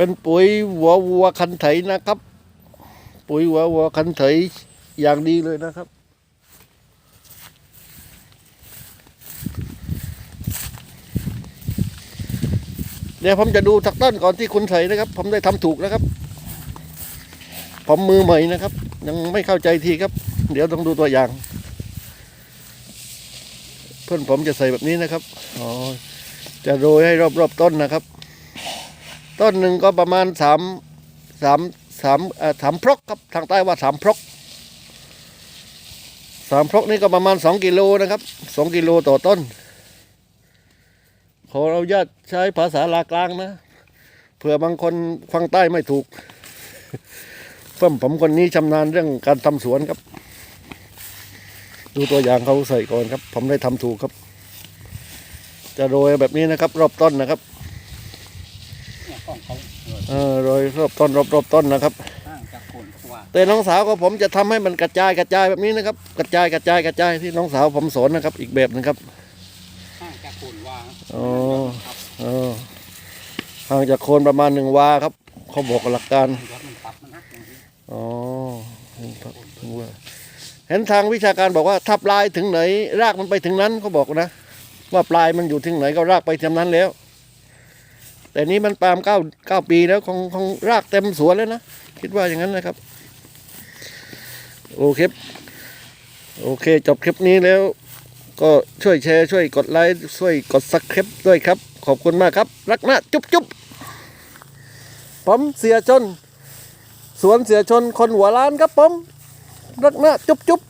เป็นปุ๋ยหัววัวคันไถนะครับ ปุ๋ยหัววัวคันไถอย่างดีเลยนะครับ เดี๋ยวผมจะดูทักต้นก่อนที่คุณใส่นะครับ ผมได้ทำถูกแล้วครับ ผมมือใหม่นะครับ ยังไม่เข้าใจทีครับ เดี๋ยวต้องดูตัวอย่าง เพื่อนผมจะใส่แบบนี้นะครับอ๋อจะโรยให้รอบๆต้นนะครับ ต้นหนึ่งก็ประมาณสามสามสามเอ่อสามพรกครับทางใต้ว่าสามพรกสามพรกนี่ก็ประมาณสองกิโลนะครับสองกิโลต่อต้น ขอเราญาตใช้ภาษาลากลางนะเผื่อบางคนฟังใต้ไม่ถูกเพิ่มผมคนนี้ชำนาญเรื่องการทำสวนครับ ดูตัวอย่างเขาใส่ก่อนครับ ผมได้ทำถูกครับ จะโรยแบบนี้นะครับ รอบต้นนะครับ เขาเออเออโรยรอบต้นรอบรอบต้นนะครับห่างจากโคนครัวแต่น้องสาวของผมจะทำให้มันกระจายกระจายแบบนี้นะครับ กระจายกระจายกระจายที่น้องสาวผมสอนนะครับ อีกแบบหนึงครับห่างจากโคนวางอ๋อ ครับเออห่างจากโคนประมาณหนึ่งวาครับ เขาบอกหลักการเดี๋ยวมันปรับมันหักอย่างนี้อ๋อเห็นทางวิชาการบอกว่าถ้าปลายถึงไหน รากมันไปถึงนั้นเขาบอกนะ ว่าปลายมันอยู่ถึงไหนก็รากไปถึงนั้นแล้ว แต่นี้มันปาล์มเก้าเก้าปีแล้วคงคงรากเต็มสวนแล้วนะ คิดว่าอย่างนั้นนะครับ โอเคโอเค จบคลิปนี้แล้ว ก็ช่วยแชร์ ช่วยกดไลค์ ช่วยกดซักคลิปด้วยครับ ขอบคุณมากครับ รักนะจุ๊บจุ๊บผมเสียชน สวนเสียชนคนหัวล้านครับผม รักนะจุ๊บจุ๊บ